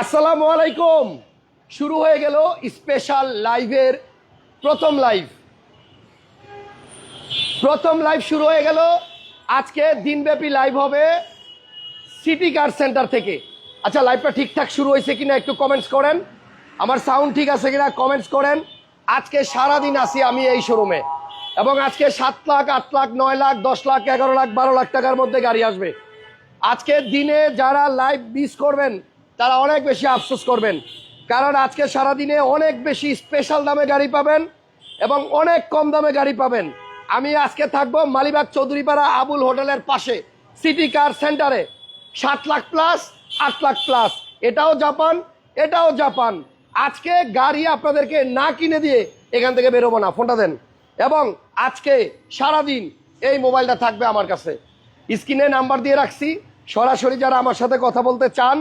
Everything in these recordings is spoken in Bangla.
আসসালামু আলাইকুম। শুরু হয়ে গেল স্পেশাল লাইভের প্রথম লাইভ প্রথম লাইভ শুরু হয়ে গেল। আজকে দিনব্যাপী লাইভ হবে সিটি কার সেন্টার থেকে। আচ্ছা লাইভটা ঠিকঠাক শুরু হয়েছে কিনা একটু কমেন্টস করেন। আমার সাউন্ড ঠিক আছে কিনা কমেন্টস করেন। আজকে সারাদিন আসি আমি এই শোরুমে এবং আজকে সাত লাখ, আট লাখ, নয় লাখ, দশ লাখ, এগারো লাখ, বারো লাখ টাকার মধ্যে গাড়ি আসবে। আজকে দিনে যারা লাইভ মিস করবেন তারা অনেক বেশি আফসোস করবেন। কারণ আজকে সারাদিনে অনেক বেশি স্পেশাল দামে গাড়ি পাবেন এবং অনেক কম দামে গাড়ি পাবেন। আমি আজকে থাকব মালিবাগ চৌধুরীপাড়া আবুল হোটেলের পাশে সিটি কার সেন্টারে সাত লাখ প্লাস আট লাখ প্লাস এটাও জাপান এটাও জাপান। আজকে গাড়ি আপনাদেরকে না কিনে দিয়ে এখান থেকে বেরোবো না, ফোনটা দেন। এবং আজকে সারাদিন এই মোবাইলটা থাকবে আমার কাছে। স্ক্রিনে নাম্বার দিয়ে রাখছি। সরাসরি যারা আমার সাথে কথা বলতে চান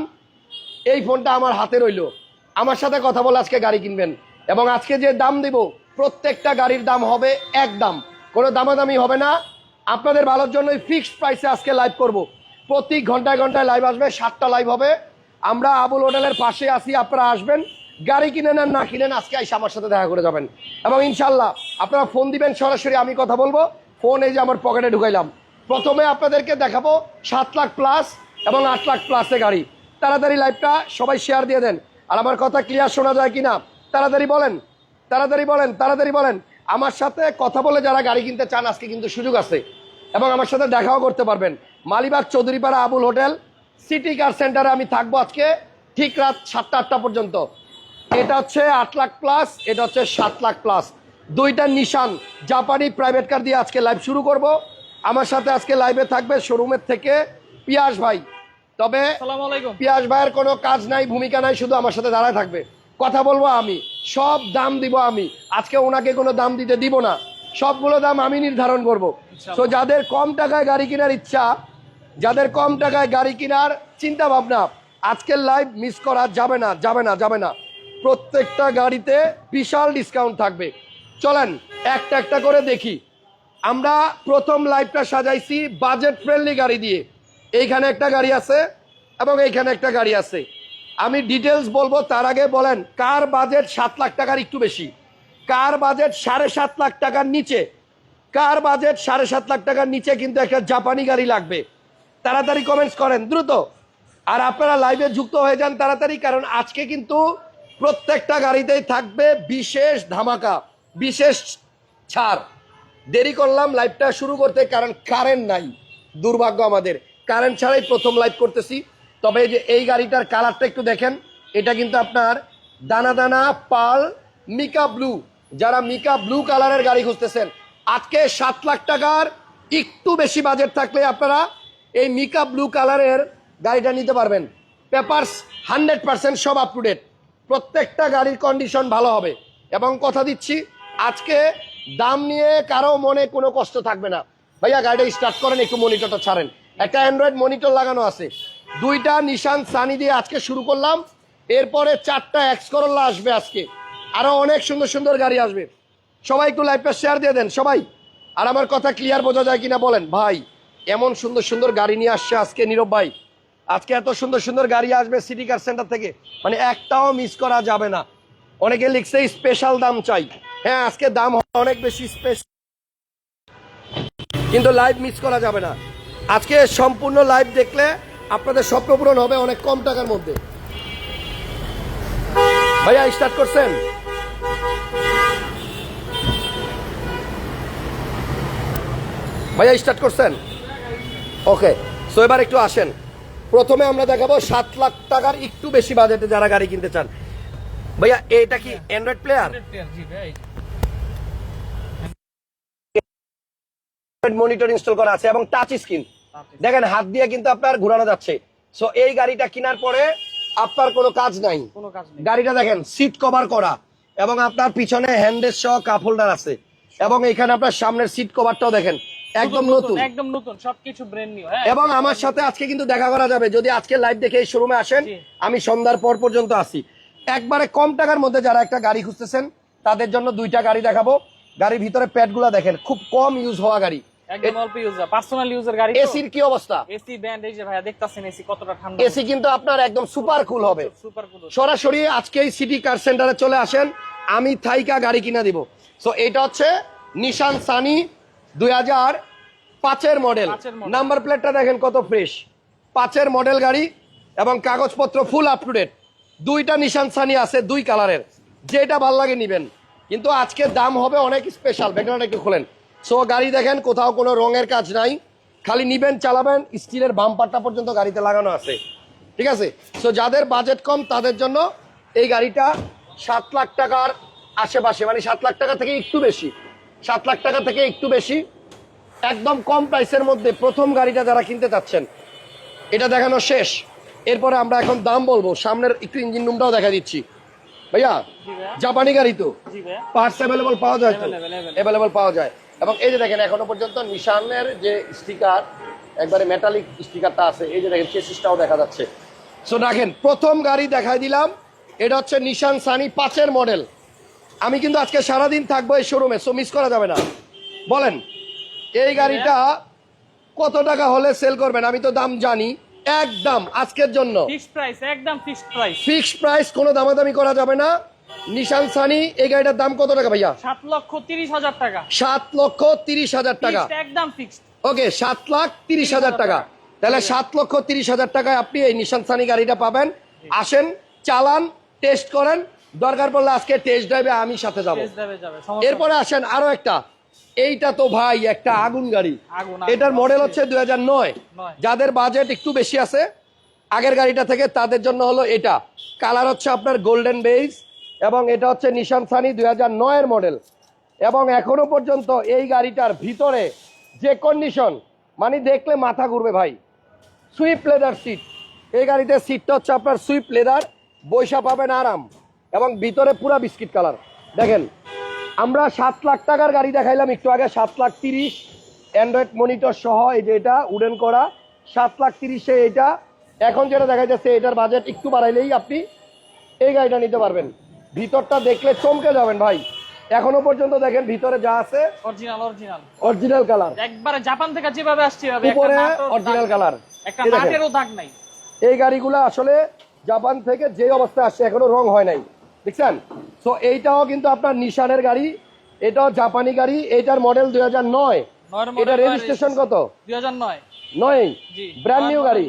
এই ফোনটা আমার হাতে রইল। আমার সাথে কথা বলে আজকে গাড়ি কিনবেন। এবং আজকে যে দাম দেব, প্রত্যেকটা গাড়ির দাম হবে এক দাম। কোনো দামাদামি হবে না। আপনাদের ভালোর জন্যই ফিক্সড প্রাইসে আজকে লাইভ করব। প্রতি ঘন্টায় ঘন্টায় লাইভ আসবে, সাতটা লাইভ হবে। আমরা আবুল হোটেলের পাশে আসি আপনারা আসবেন। গাড়ি কিনে নেন না কিনেন, আজকে এসে আমার সাথে দেখা করে যাবেন। এবং ইনশাল্লাহ আপনারা ফোন দিবেন, সরাসরি আমি কথা বলব। ফোন এই যে আমার পকেটে ঢুকাইলাম। প্রথমে আপনাদেরকে দেখাবো সাত লাখ প্লাস এবং আট লাখ প্লাসে গাড়ি। তাড়াতাড়ি লাইভটা সবাই শেয়ার দিয়ে দেন। আর আমার কথা ক্লিয়ার শোনা যায় কিনা? তাড়াতাড়ি বলেন তাড়াতাড়ি বলেন তাড়াতাড়ি বলেন। আমার সাথে কথা বলে যারা গাড়ি কিনতে চান, আজকে কিন্তু সুযোগ আছে। এবং আমার সাথে দেখাও করতে পারবেন। Malibagh Chowdhurypara Abul hotel city car সেন্টারে আমি থাকব আজকে ঠিক রাত সাতটা, আটটা পর্যন্ত। এটা হচ্ছে আট লাখ প্লাস এটা হচ্ছে সাত লাখ প্লাস দুইটা নিশান জাপানি প্রাইভেট কার দিয়ে আজকে লাইভ শুরু করব। আমার সাথে আজকে লাইভে থাকবে শোরুমের থেকে পিয়াস ভাই। তবে পিয়াস ভাইয়ের কোনো কাজ নাই ভূমিকা নাই শুধু আমার সাথে দাঁড়ায় থাকবে। কথা বলব আমি সব দাম দিব আমি। আজকে ওনাকে কোনো দাম দিতে দিব না। সবগুলো দাম আমি নির্ধারণ করব। তো যাদের কম টাকায় গাড়ি কেনার ইচ্ছা যাদের কম টাকায় গাড়ি কেনার চিন্তা ভাবনা আজকের লাইভ মিস করা যাবে না যাবে না যাবে না। প্রত্যেকটা গাড়িতে বিশাল ডিসকাউন্ট থাকবে। চলেন একটা একটা করে দেখি। আমরা প্রথম লাইভটা সাজাইছি বাজেট ফ্রেন্ডলি গাড়ি দিয়ে। এইখানে একটা গাড়ি আছে এবং এইখানে একটা গাড়ি আছে। আমি ডিটেলস বলব, তার আগে বলেন, কার বাজেট সাত লাখ টাকার একটু বেশি? কার বাজেট সাড়ে সাত লাখ টাকার নিচে? কার বাজেট সাড়ে সাত লাখ টাকার নিচে কিন্তু একটা জাপানি গাড়ি লাগবে? তাড়াতাড়ি কমেন্টস করেন, দ্রুত। আর আপনারা লাইভে যুক্ত হয়ে যান তাড়াতাড়ি, কারণ আজকে কিন্তু প্রত্যেকটা গাড়িতেই থাকবে বিশেষ ধামাকা, বিশেষ ছাড়। দেরি করলাম লাইভটা শুরু করতে, কারণ কারেন্ট নাই। দুর্ভাগ্য আমাদের। কারেন্ট ছাড়াই প্রথম লাইভ করতেছি। তবে যে এই গাড়িটার কালারটা একটু দেখেন, এটা কিন্তু আপনার দানা দানা পাল মিকা ব্লু। যারা মিকা ব্লু কালারের গাড়ি খুঁজতেছেন, আজকে সাত লাখ টাকার একটু বেশি বাজেট থাকলে আপনারা এই মিকা ব্লু কালারের গাড়িটা নিতে পারবেন। পেপারস হান্ড্রেড পার্সেন্ট সব আপ টু ডেট প্রত্যেকটা গাড়ির কন্ডিশন ভালো হবে। এবং কথা দিচ্ছি, আজকে দাম নিয়ে কারও মনে কোনো কষ্ট থাকবে না। ভাইয়া, গাড়িটা স্টার্ট করেন, একটু মনিটরটা ছাড়েন। একটা অ্যান্ড্রয়েড মনিটর লাগানো আছে। দুইটা নিশান সানি দিয়ে আজকে শুরু করলাম। এরপরে চারটা এক্স করল্লা আসবে আজকে। আরও অনেক সুন্দর সুন্দর গাড়ি আসবে। সবাই একটু লাইভটা শেয়ার দিয়ে দেন, সবাই। আর আমার কথা ক্লিয়ার বোঝা যায় কিনা বলেন? ভাই, এমন সুন্দর সুন্দর গাড়ি নিয়ে আসছে আজকে নীরব ভাই। আজকে এত সুন্দর সুন্দর গাড়ি আসবে সিটি কার সেন্টার থেকে। মানে একটাও মিস করা যাবে না। অনেকে লিখছে স্পেশাল দাম চাই। হ্যাঁ আজকে দাম অনেক বেশি স্পেশাল কিন্তু লাইভ মিস করা যাবে না। আজকে সম্পূর্ণ লাইভ দেখলে আপনাদের স্বপ্ন পূরণ হবে অনেক কম টাকার মধ্যে। ভাইয়া স্টার্ট করছেন? ভাইয়া স্টার্ট করছেন? ওকে সো এবার একটু আসেন। প্রথমে আমরা দেখাবো সাত লাখ টাকার একটু বেশি বাজেটে যারা গাড়ি কিনতে চান। ভাইয়া এটা কি অ্যান্ড্রয়েড প্লেয়ার মনিটর ইনস্টল করা আছে এবং টাচ স্ক্রিন দেখেন হাত দিয়ে কিন্তু আপনার ঘোরানো যাচ্ছে। সো এই গাড়িটা কেনার পরে আপনার কোনো কাজ নাই। কোনো কাজ নেই। গাড়িটা দেখেন সিট কভার করা এবং আপনার পিছনে হ্যান্ডের সহ কাপ হোল্ডার আছে। এবং এখানে আপনার সামনের সিট কভারটাও দেখেন একদম নতুন একদম নতুন সবকিছু ব্র্যান্ড নিউ হ্যাঁ। এবং আমার সাথে আজকে কিন্তু দেখা করা যাবে। যদি আজকে লাইভ দেখে এই শোরুমে আসেন আমি সন্ধ্যার পর পর্যন্ত আসি একবারে কম টাকার মধ্যে যারা একটা গাড়ি খুঁজতেছেন তাদের জন্য দুইটা গাড়ি দেখাবো। গাড়ির ভিতরে প্যাডগুলো দেখেন খুব কম ইউজ হওয়া গাড়ি। একদম অল্প ইউজার পার্সোনাল ইউজার গাড়ি এসির কি অবস্থা? এসি ব্যান্ড এই যে ভাইয়া দেখতাছেন এসি কতটা ঠান্ডা। এসি কিন্তু আপনার একদম সুপার কুল হবে। সুপার কুল সরাসরি আজকেই সিটি কার সেন্টারে চলে আসেন। আমি থাইকা গাড়ি কিনা দিব। সো এটা হচ্ছে নিশান সানি দুই হাজার পাঁচের মডেল নাম্বার প্লেটটা দেখেন কত ফ্রেশ পাঁচের মডেল গাড়ি এবং কাগজপত্র ফুল আপ টু ডেট দুইটা নিশান সানি আছে দুই কালারের যেটা ভালো লাগে নিবেন। কিন্তু আজকে দাম হবে অনেক স্পেশাল ব্যাকগ্রাউন্ড একটু খোলেন। সো গাড়ি দেখেন কোথাও কোনো রঙের কাজ নাই। খালি নিবেন চালাবেন স্টিলের বাম্পারটা পর্যন্ত গাড়িতে লাগানো আছে। ঠিক আছে? সো যাদের বাজেট কম তাদের জন্য এই গাড়িটা সাত লাখ টাকার আশেপাশে মানে সাত লাখ টাকা থেকে একটু বেশি সাত লাখ টাকা থেকে একটু বেশি একদম কম প্রাইসের মধ্যে প্রথম গাড়িটা যারা কিনতে চাচ্ছেন এটা দেখানো শেষ। এরপরে আমরা এখন দাম বলব। সামনের একটু ইঞ্জিন রুমটাও দেখা দিচ্ছি। ভাইয়া জাপানি গাড়ি তো। পার্টস অ্যাভেলেবল পাওয়া যায় তো. অ্যাভেলেবল পাওয়া যায়। এবং এই যে দেখেন এখনও পর্যন্ত নিশানের যে স্টিকার একবারে মেটালিক স্টিকারটা আছে এই যে দেখেন চেসিসটাও দেখা যাচ্ছে। সো দেখেন প্রথম গাড়ি দেখাই দিলাম এটা হচ্ছে নিশান সানি পাঁচের মডেল আমি কিন্তু আজকে সারাদিন থাকব এই শোরুমে সো মিস করা যাবে না। বলেন এই গাড়িটা কত টাকা হলে সেল করবেন? আমি তো দাম জানি একদম আজকের জন্য। ফিক্সড প্রাইস একদম ফিক্সড প্রাইস ফিক্সড প্রাইস কোনো দামাদামি করা যাবে না। নিশান সানি এই গাড়িটার দাম কত টাকা ভাইয়া? সাত লক্ষ তিরিশ হাজার টাকা। সাত লক্ষ তিরিশ হাজার টাকা। একদম ফিক্সড ওকে সাত লাখ তিরিশ হাজার টাকা। তাহলে সাত লক্ষ তিরিশ হাজার টাকায় আপনি এই নিশান সানি গাড়িটা পাবেন। আসেন চালান টেস্ট করেন। দরকার পড়লে আজকে টেস্ট ড্রাইভে আমি সাথে যাব। এরপরে আসেন আরও একটা। এইটা তো ভাই একটা আগুন গাড়ি। এটার মডেল হচ্ছে দুই হাজার নয়। নয়। যাদের বাজেট একটু বেশি আছে আগের গাড়িটা থেকে তাদের জন্য হলো এটা। কালার হচ্ছে আপনার গোল্ডেন বেজ এবং এটা হচ্ছে নিশান সানি দুই হাজার নয়ের মডেল এবং এখনও পর্যন্ত এই গাড়িটার ভিতরে যে কন্ডিশন মানে দেখলে মাথা ঘুরবে ভাই সুইপ লেদার সিট এই গাড়িতে সিটটা হচ্ছে আপনার সুইপ লেদার বৈশা পাবেন আরাম, এবং ভিতরে পুরা বিস্কিট কালার দেখেন, আমরা সাত লাখ টাকার গাড়ি দেখাইলাম, একটু আগে সাত লাখ তিরিশ অ্যান্ড্রয়েড মনিটর সহ এই যে এটা উডেন করা, সাত লাখ তিরিশে এটা এখন যেটা দেখা যাচ্ছে এটার বাজেট একটু বাড়াইলেই আপনি এই গাড়িটা নিতে পারবেন। ভিতরটা দেখলে চমকে যাবেন ভাই। এখনও পর্যন্ত দেখেন ভিতরে যা আছে অরিজিনাল অরিজিনাল অরিজিনাল কালার একবারে জাপান থেকে যেভাবে আসছে উপরে অরিজিনাল কালার একটা নাটেরও দাগ নাই। এই গাড়িগুলো আসলে জাপান থেকে যে অবস্থায় আসছে এখনও রং হয় নাই। দেখছেন? সো এইটাও কিন্তু আপনার নিশানের গাড়ি এটাও জাপানি গাড়ি এইটার মডেল দুই হাজার নয়। এটা রেজিস্ট্রেশন কত? দুই হাজার নয়। নয়? জি। ব্র্যান্ড নিউ গাড়ি।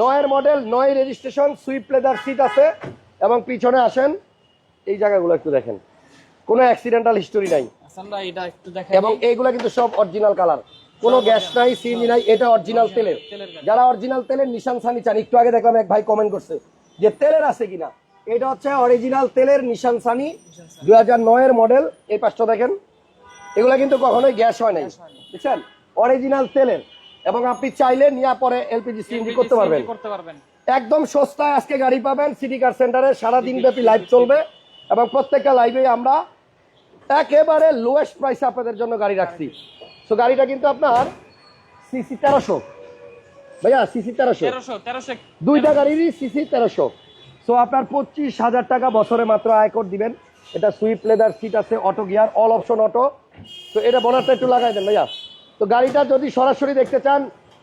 নয়ের মডেল নয় রেজিস্ট্রেশন সুইপ লেদার সিট আছে এবং পিছনে আসেন এই জায়গাগুলো একটু দেখেন। কোনো অ্যাক্সিডেন্টাল হিস্টোরি নাই। এটা একটু দেখাই এবং এইগুলা কিন্তু সব অরিজিনাল কালার কোনো গ্যাস নাই সিএনজি নাই এটা অরিজিনাল তেলের। যারা অরিজিনাল তেলের নিশান সানি চান একটু আগে দেখলাম এক ভাই কমেন্ট করছে যে তেলের আছে কিনা। এটা হচ্ছে অরিজিনাল তেলের নিশান সানি দুই হাজার নয়ের মডেল এই পাঁচটা দেখেন। এগুলা কিন্তু কখনোই গ্যাস হয় নাই। বুঝছেন অরিজিনাল তেলের। এবং আপনি চাইলে নিয়ে পরে এলপিজি সিএনজি করতে পারবেন। করতে পারবেন। একদম সস্তায় আজকে গাড়ি পাবেন সিটি কার সেন্টারে সারাদিন ব্যাপী লাইভ চলবে। এবং প্রত্যেকটা লাইভে আমরা একেবারে লোয়েস্ট প্রাইসে আপনাদের জন্য গাড়ি রাখছি। তো গাড়িটা কিন্তু আপনার সিসি তেরোশো। ভাইয়া সিসি তেরোশো। দুইটা গাড়িরই সিসি তেরোশো। সো আপনার পঁচিশ হাজার টাকা বছরে মাত্র আয়কর দিবেন। এটা সুইপ লেদার সিট আছে auto gear all option auto তো এটা বোনারটা একটু লাগাই দেন ভাইয়া। তো গাড়িটা যদি সরাসরি দেখতে চান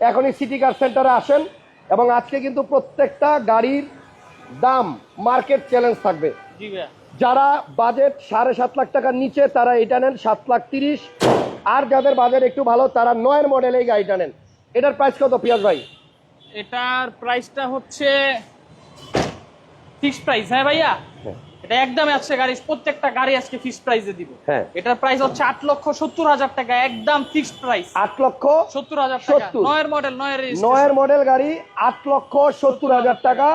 এখনই সিটি কার সেন্টারে আসেন এবং আজকে কিন্তু প্রত্যেকটা গাড়ির দাম মার্কেট চ্যালেঞ্জ থাকবে। জি ভাইয়া। যারা বাজেট সাড়ে সাত লাখ টাকার নিচে তারা এটা নেন সাত লাখ তিরিশ। আর যাদের বাজেট একটু ভালো তারা নয়ের মডেল এই গাড়িটা নেন। এটার প্রাইস কত পিয়াজ ভাই? এটার প্রাইসটা হচ্ছে ফিক্সড প্রাইস হ্যাঁ ভাইয়া? এটা একদম আজকে গাড়ি প্রত্যেকটা গাড়ি আজকে ফিক্সড প্রাইসে দিব। হ্যাঁ। এটার প্রাইস হচ্ছে আট লক্ষ সত্তর হাজার টাকা একদম ফিক্সড প্রাইস আট লক্ষ সত্তর হাজার টাকা। নয়ের মডেল নয়ের নয়ের মডেল গাড়ি আট লক্ষ সত্তর হাজার টাকা।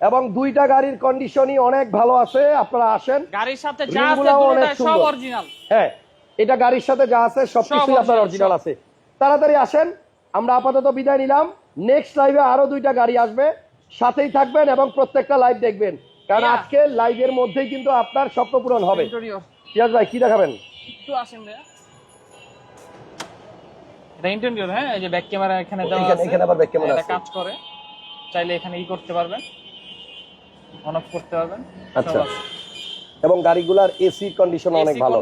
এবং দুইটা গাড়ির কন্ডিশনই অনেক ভালো আছে আপনারা আসেন। গাড়ির সাথে যা আছে রিমগুলাও সব অরিজিনাল হ্যাঁ এটা গাড়ির সাথে যা আছে সবকিছুই সব আপনার অরিজিনাল আছে। তাড়াতাড়ি আসেন আমরা আপাতত বিদায় নিলাম। নেক্সট লাইভে আরও দুইটা গাড়ি আসবে। সাথেই থাকবেন এবং প্রত্যেকটা লাইভ দেখবেন। কারণ আজকে লাইভের মধ্যেই কিন্তু আপনার স্বপ্ন পূরণ হবে। পিয়াজ ভাই কি দেখাবেন? একটু আসেন ভাইয়া। এটা ইন্টেরিয়র হ্যাঁ এই যে ব্যাক ক্যামেরা এখানে দেওয়া এখানে- আছে। এখানে আবার camera এটা আছে। কাজ করে। চাইলে এখানে ই করতে পারবেন। অন অফ করতে পারবেন। আচ্ছা। এবং গাড়িগুলার এসি কন্ডিশন অনেক ভালো।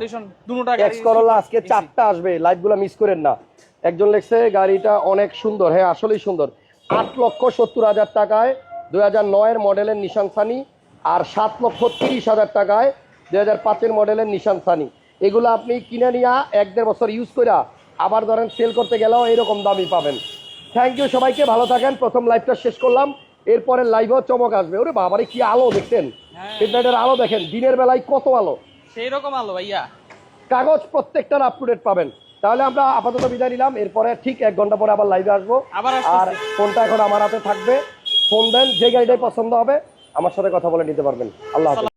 এক্স করোলা আজকে চারটা আসবে লাইভগুলা মিস করেন না। একজন লেখছে গাড়িটা অনেক সুন্দর। হ্যাঁ আসলেই সুন্দর। আট লক্ষ সত্তর হাজার টাকায় দুই হাজার নয়ের মডেলের নিশান সানি আর সাত লক্ষ তিরিশ হাজার টাকায় দুই হাজার পাঁচের মডেলের নিশান সানি এগুলো আপনি কিনে নিয়ে এক দেড় বছর ইউজ করে আবার ধরেন সেল করতে গেলেও এরকম দামই পাবেন। থ্যাংক ইউ সবাইকে ভালো থাকেন। প্রথম লাইভটা শেষ করলাম। এরপরে লাইভেও চমক আসবে। ওরে বাবারে কি আলো দেখছেন? ইন্টারনেটের হেডলাইটের আলো দেখেন দিনের বেলায় কত আলো। সেই রকম আলো ভাইয়া। কাগজ প্রত্যেকটার আপ টু ডেট পাবেন। তাহলে আমরা আপাতত বিদায় নিলাম। এরপরে ঠিক এক ঘণ্টা পরে আবার লাইভে আসব। আর ফোনটা এখন আমার হাতে থাকবে। ফোন দেন যে গাড়িটাই পছন্দ হবে আমার সাথে কথা বলে নিতে পারবেন। আল্লাহ হাফেজ।